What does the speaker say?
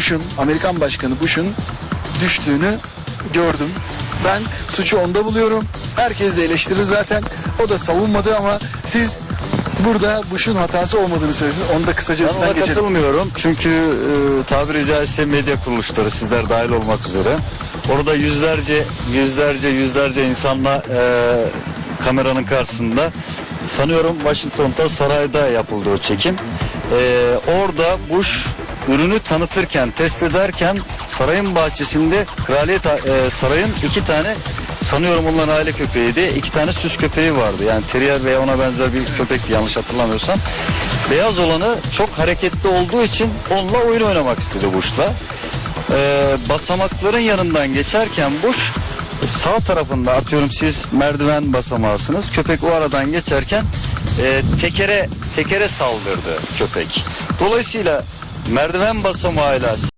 Bush'un, Amerikan Başkanı Bush'un düştüğünü gördüm. Ben suçu onda buluyorum. Herkes de eleştirir zaten. O da savunmadı ama siz burada Bush'un hatası olmadığını söylediniz. Onu da kısaca Ben üstünden geçelim. katılmıyorum. Çünkü e, tabiri caizse medya kuruluşları sizler dahil olmak üzere. Orada yüzlerce, yüzlerce, yüzlerce insanla e, kameranın karşısında sanıyorum Washington'da sarayda yapıldı o çekim. E, orada Bush ürünü tanıtırken, test ederken sarayın bahçesinde kraliyet e, sarayın iki tane sanıyorum onların aile köpeğiydi. iki tane süs köpeği vardı. Yani terrier veya ona benzer bir köpekti yanlış hatırlamıyorsam. Beyaz olanı çok hareketli olduğu için onunla oyun oynamak istedi Bush'la. Ee, basamakların yanından geçerken Bush sağ tarafında atıyorum siz merdiven basamağısınız. Köpek o aradan geçerken e, tekere tekere saldırdı köpek. Dolayısıyla merdiven basamağıyla